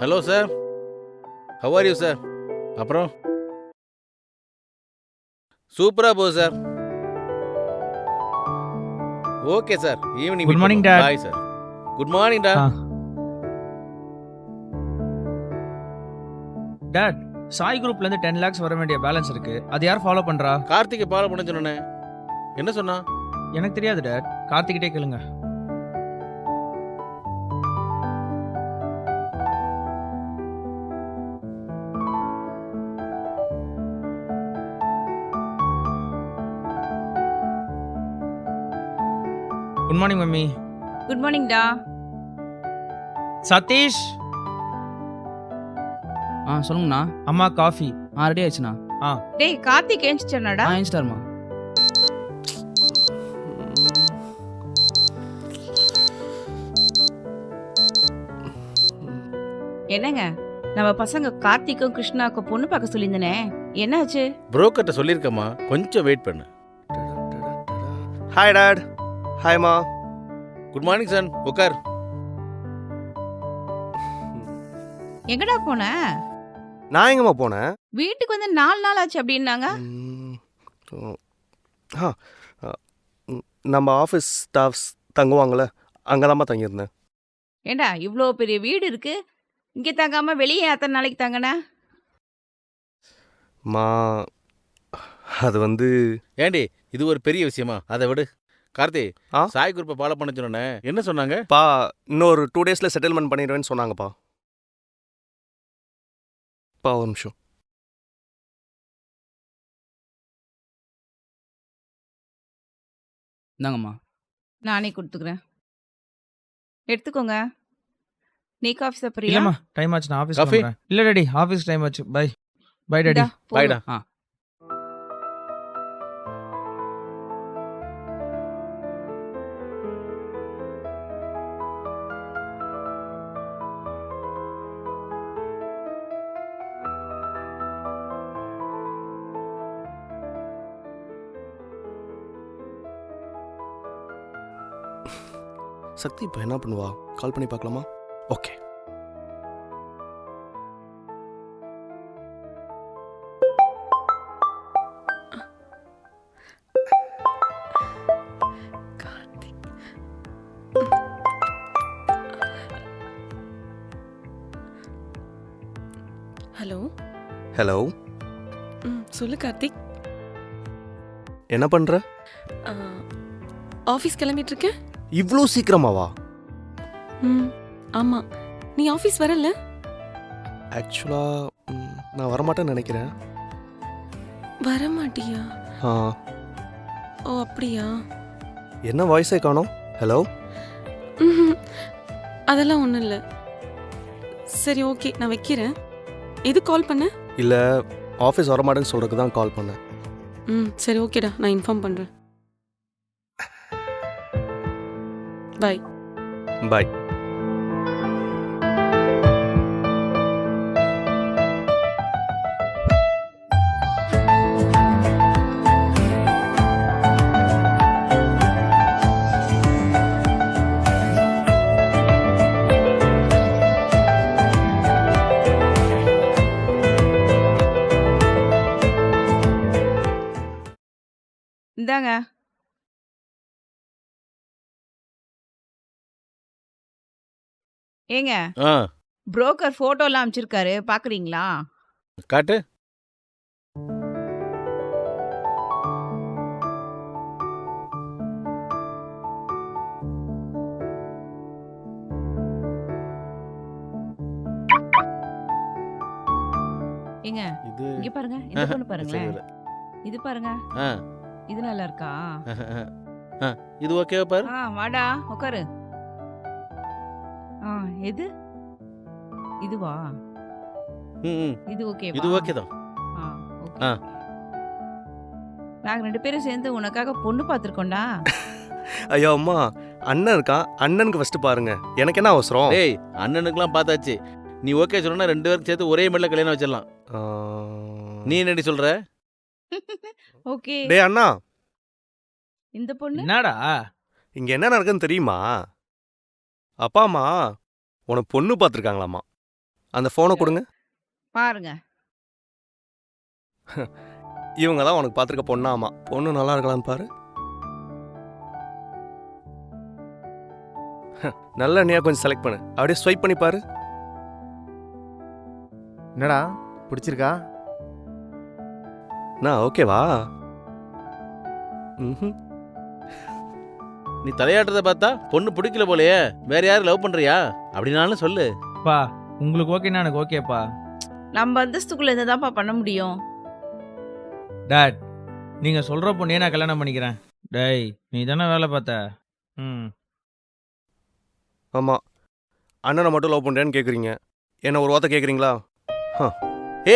Hello sir how are you sir அப்புறம்? சூப்பரா போகுது sir okay sir evening Good morning, Dad. Bye sir good morning டா. Dot Sai குரூப்ல இருந்து டென் லேக்ஸ் வர வேண்டிய பேலன்ஸ் இருக்கு. அது யார் ஃபாலோ பண்றா? கார்த்திகை ஃபாலோ பண்ண சொன்னே என்ன சொன்னா எனக்கு தெரியாது டாட் கார்த்திகிட்டே கேளுங்க. Good morning mummy. Good morning டா. சதீஷ்? ஆ சொல்லுங்கண்ணா. அம்மா காஃபி. ஆ ரெடி ஆயிடுச்சுண்ணா. டேய் கார்த்திக் ஏஞ்சிச்சானாடா? ஆ ஏஞ்சிட்டாருமா. என்னங்க? நம்ம பசங்க கார்த்திக்கும் கிருஷ்ணாக்கும் பொண்ணு பார்க்க சொல்லியிருந்தனே. என்னாச்சு? புரோக்கர்ட்ட சொல்லியிருக்கம்மா. கொஞ்சம் வெயிட் பண்ணு. ஹாய் டாட் ஹாய்மா குட் மார்னிங் சன் உட்கார் எங்கடா போன? நான் எங்கம்மா போனேன் வீட்டுக்கு வந்து நாலு நாள் ஆச்சு அப்படின்னாங்க. ம், ஆ நம்ம ஆஃபீஸ் ஸ்டாஃப்ஸ் தங்குவாங்கள்ல அங்கே தான்மா தங்கியிருந்தேன். ஏண்டா இவ்வளோ பெரிய வீடு இருக்கு? இங்கே தங்காம வெளியே எத்தனை நாளைக்கு தங்கன? மா அது வந்து ஏண்டி இது ஒரு பெரிய விஷயமா? அதை விடு. கார்த்தி ஆ? சாய் குரூப்பை ஃபாலோ பண்ண சொன்னே என்ன சொன்னாங்க? பா இன்னொரு டூ டேஸில் செட்டில்மெண்ட் பண்ணிடுவேன்னு சொன்னாங்கப்பா. பா ஒரு நிமிஷம். இந்தாங்கம்மா. நானே கொடுத்துக்கிறேன். எடுத்துக்கோங்க. நீ காஃபி சாப்பிட்றியா இல்லம்மா டைம் ஆச்சு நான் ஆஃபீஸ் Coffee? கிளம்புறேன். இல்ல டாடி ஆஃபீஸ் டைம் ஆச்சு. பை. பை டாடி பாய்டா சக்தி இப்போ என்ன பண்ணுவா? கால் பண்ணி பார்க்கலாமா? ஓகே ஹலோ ஹலோ ம் சொல்லு கார்த்திக். என்ன பண்ணுற ஆஃபீஸ் கிளம்பிட்டு இருக்க இவ்வளோ சீக்கிரமாவா? ம் ஆமாம் நீ ஆஃபீஸ் வரல? ஆக்சுவலாக நான் வரமாட்டேன்னு நினைக்கிறேன். வர மாட்டியா ஆ. ஓ அப்படியா? என்ன வாய்ஸே காணோம்? ஹலோ. அதெல்லாம் ஒன்றும் இல்லை. சரி ஓகே நான் வைக்கிறேன். எது கால் பண்ண? இல்லை ஆஃபீஸ் வரமாட்டேன்னு சொல்கிறதுக்கு தான் கால் பண்ணேன். ம் சரி ஓகேடா நான் இன்ஃபார்ம் பண்ணுறேன் பாய் பாய் இந்தாங்க ஏங்க? ஆ. புரோக்கர் ஃபோட்டோலாம் அமைச்சிருக்காரு பார்க்குறீங்களா காட்டு. ஏங்க இது இங்க பாருங்க இந்த பொண்ணு பாருங்களேன். இல்ல. இது பாருங்க. ஆ. இது நல்லா இருக்கா? ஆ, இது ஓகேவா பாரு? ஆ வாடா உட்காரு எது? இதுவா. இது ஓகே இது ஓகே தான். ஆ ஓகே ஆ. நாங்க ரெண்டு பேரும் சேர்ந்து உனக்காக பொண்ணு பார்த்துருக்கோம்டா. ஐயோ அம்மா. அண்ணன் இருக்கான் அண்ணனுக்கு ஃபஸ்ட்டு பாருங்க. எனக்கு என்ன அவசரம்? டேய் அண்ணனுக்குலாம் பார்த்தாச்சு. நீ ஓகே சொன்னா ரெண்டு பேருக்கு சேர்த்து ஒரே மெல்ல கல்யாணம் வச்சிடலாம். நீ என்னடி சொல்ற? ஓகே டேய் அண்ணா. இந்த பொண்ணு? என்னடா? இங்க என்ன நடக்குன்னு தெரியுமா? அப்பா அம்மா. உனக்கு பொண்ணு பார்த்துருக்காங்களாமா அந்த ஃபோனை கொடுங்க. பாருங்க. இவங்க தான் உனக்கு பார்த்துருக்க பொண்ணாமா. பொண்ணு நல்லா இருக்கலான்னு பாரு. நல்ல நீயா கொஞ்சம் செலக்ட் பண்ணு. அப்படியே ஸ்வைப் பண்ணி பாரு. என்னடா பிடிச்சிருக்கா? நான் ஓகேவா ம் நீ தலையாட்டுறத பார்த்தா பொண்ணு பிடிக்கல போலயே. வேற யாரும் லவ் பண்றியா? அப்படின்னாலும் சொல்லு. பா உங்களுக்கு ஓகேன்னா எனக்கு ஓகேப்பா நம்ம அந்தஸ்துக்குள்ள இருந்தா பண்ண முடியும். டாட் நீங்க சொல்ற பொண்ணையே நான் கல்யாணம் பண்ணிக்கிறேன். டேய் நீ தானே வேலை பார்த்த? ம். ஆமாம் அண்ணனை மட்டும் லவ் பண்ணுறேன்னு கேட்குறீங்க என்ன ஒரு வார்த்தை கேட்குறீங்களா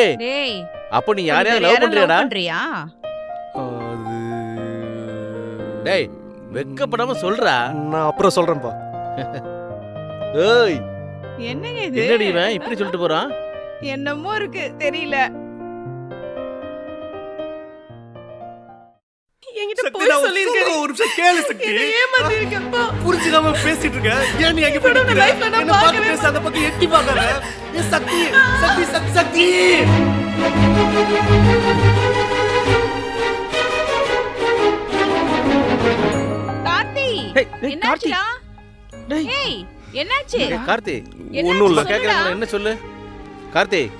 ஏய் டேய் அப்போ நீ யாரையாவது லவ் யாரை பண்றியாடா? பண்றியா? அது டேய் வெக்கப்படாம சொல்றா. நான் அப்புறம் சொல்கிறேன்ப்பா ஏய் என்னங்க என்னடி இவன்? இப்படி சொல்லிட்டு போறான்? என்னமோ இருக்கு தெரியல. என்கிட்ட போய் சொல்லியிருக்கேன் ஒரு நிமிஷம் கேளு சக்தி. என்னை ஏமாத்திருக்கப்பா. புரிஞ்சுக்காம பேசிட்டு இருக்க. ஏன் நீ அங்க போய் இப்ப நான் நிக்கிற? life ல நான் என்ன பார்த்து பார்க்கவே பக்கம் எட்டி பார்க்காத. ஏ சக்தி சக்தி சக்தி சக்தி. என்னாச்சுடா? டேய். ஏய் என்னாச்சு? கார்த்தி ஒண்ணும் இல்ல. என்ன சொல்லு? கார்த்தி.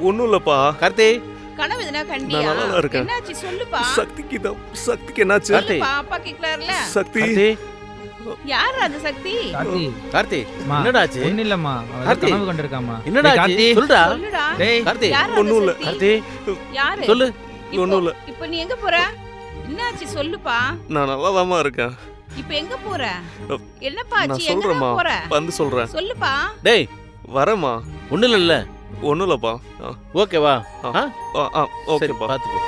ஒன்றும் இல்லைப்பா. கார்த்தி. கனவு எதுனா கண்டியா? நான் நல்லா இருக்கேன். என்னாச்சு சொல்லுப்பா. சக்திக்கு தான் சக்திக்கு என்னாச்சு? கார்த்தி. சொல்லுப்பா அப்பா கேக்குறாருல சக்தி. கார்த்தி. யார் அந்த சக்தி? கார்த்தி. கார்த்தி அம்மா, என்னடா ஆச்சு ஒண்ணும் இல்லம்மா. அவ ஏதோ கார்த்தி. கனவு கண்டிருக்காமா என்னடா கார்த்தி. சொல்றா சொல்லுடா. டேய். கார்த்தி. ஒண்ணும் இல்ல. யாரு? சொல்லு. இப்போ- ஒண்ணும் இல்ல. இப்போ நீ எங்க போற? என்னாச்சு சொல்லுப்பா. நான் நல்லா இருக்கேன். இப்போ எங்க போற? என்னப்பா நான் ஆச்சு எங்க சொல்றேம்மா. போற? வந்து சொல்றேன். சொல்லுப்பா. டேய் வரேம்மா. ஒண்ணும் இல்ல ஒன்றும் இல்லைப்பா ஆ. ஓகேவா ஆ ஆ சரி ஓகேப்பா. பாத்துக்கோ.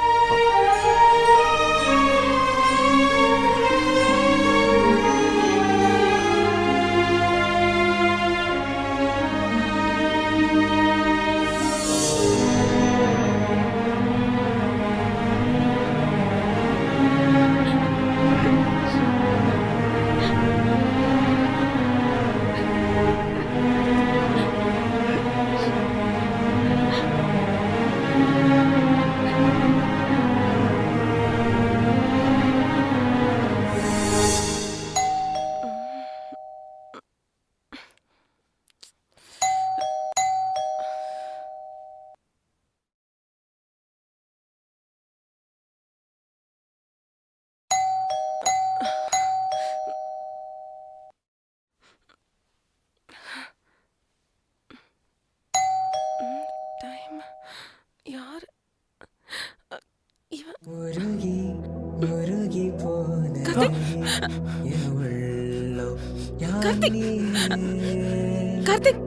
கார்த்திக் கார்த்திக்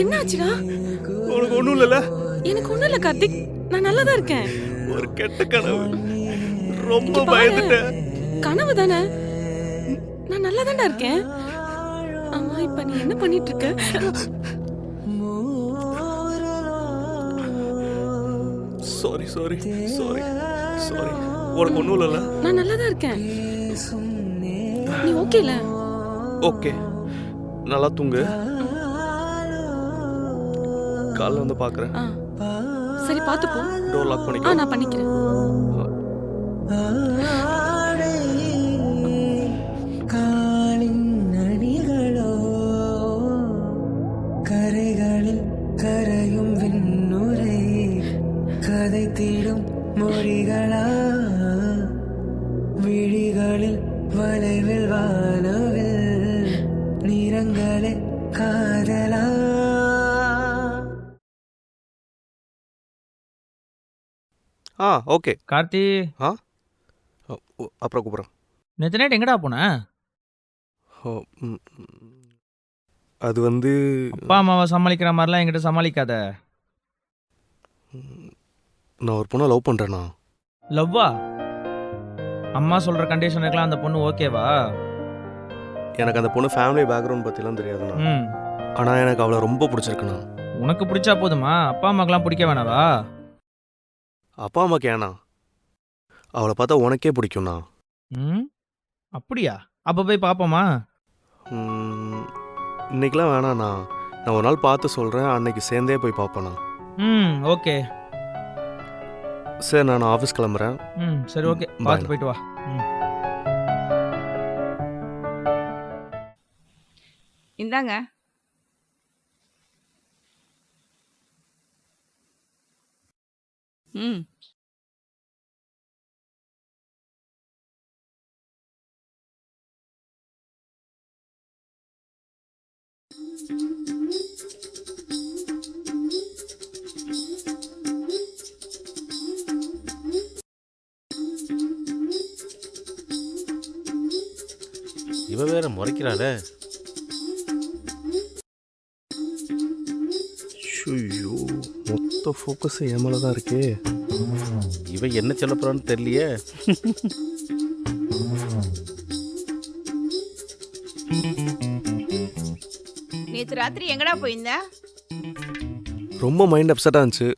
என்னாச்சுடா? உனக்கு ஒன்றும் இல்லைல்ல? எனக்கு ஒண்ணும் இல்ல கார்த்திக். நான் நல்லா தான் இருக்கேன். ஒரு கெட்ட கனவு. ரொம்ப. பயந்துட்டேன். கனவு தானே? நான் நல்லா தான்டா இருக்கேன். ஆமா இப்ப நீ என்ன பண்ணிட்டு இருக்க சாரி சாரி சாரி சாரி உனக்கு ஒன்றும் இல்லைல்ல? நான் நல்லா தான் இருக்கேன். நீ ஓகேல ஓகே நல்லா தூங்கு. காலைல வந்து பார்க்குறேன் ஆ. சரி பாத்து போ டோர் லாக் பண்ணிக்கோ நான் பண்ணிக்கிறேன். கரைகளில் கரையும் விண்ணுரை கதை தீடும் மொழிகளா விழிகளில் வளைவில் நிறங்களே காதலா? ஆ ஓகே. கார்த்தி. அப்புறம் கூப்பிட்றேன். நேற்று நைட் எங்கடா போன? ஓ, ம், ம். அது வந்து அப்பா அம்மாவை சமாளிக்கிற மாதிரிலாம் என்கிட்ட சமாளிக்காத. நான் ஒரு பொண்ணை லவ் பண்ணுறேண்ணா லவ்வா? அம்மா சொல்ற கண்டிஷனுக்குலாம் அந்த பொண்ணு ஓகேவா எனக்கு அந்த பொண்ணு ஃபேமிலி பேக்ரவுண்ட் பற்றிலாம் தெரியாதுண்ணா. ம். ஆனால் எனக்கு அவளை ரொம்ப பிடிச்சிருக்குண்ணா. உனக்கு பிடிச்சா போதுமா? அப்பா அம்மாக்கெல்லாம் பிடிக்க வேணாவா? அப்பா அம்மாக்கு ஏண்ணா? அவளை பார்த்தா உனக்கே பிடிக்கும்ண்ணா. ம். அப்படியா? அப்போ போய் பார்ப்போமா ம், இன்னைக்கெல்லாம் வேணாண்ணா. நான் ஒரு நாள் பார்த்து சொல்கிறேன் அன்னைக்கு சேர்ந்தே போய் பார்ப்பேன் நான் ம் ஓகே. சரி நான் ஆஃபீஸ் கிளம்புறேன். ம் சரி ஓகே. பார்த்து போயிட்டு வா. ம். இந்தாங்க. ம். இவ வேற முறைக்கிறாளே. ஐயோ மொத்த ஃபோக்கஸ் என் மேலே தான் இருக்கே. இவ என்ன சொல்ல போறான்னு தெரியலையே. நேத்து ராத்திரி எங்கடா போயிருந்த? ரொம்ப மைண்ட் அப்செட்டாக இருந்துச்சு.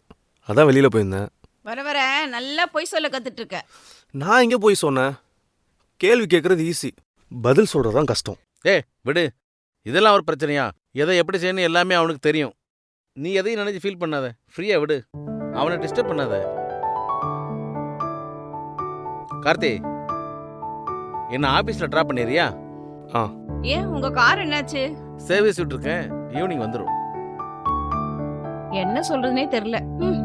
அதான் வெளியில் போயிருந்தேன். வர வர நல்லா பொய் சொல்ல கத்துட்டு இருக்க நான் எங்கே போய் சொன்னேன்? கேள்வி கேட்குறது ஈஸி பதில் சொல்கிறது தான் கஷ்டம். ஏய் விடு. இதெல்லாம் ஒரு பிரச்சனையா? எதை எப்படி செய்யணும் எல்லாமே அவனுக்கு தெரியும். நீ எதையும் நினைச்சு ஃபீல் பண்ணாத. ஃப்ரீயா விடு. அவனை டிஸ்டர்ப் பண்ணாத. கார்த்தி என்ன ஆபீஸ்ல ட்ராப் பண்ணிடுறியா ஏன் உங்க கார் என்னாச்சு? சர்வீஸ் விட்டுருக்கேன். ஈவினிங் வந்துடும் என்ன சொல்றதுனே தெரியல. ம்.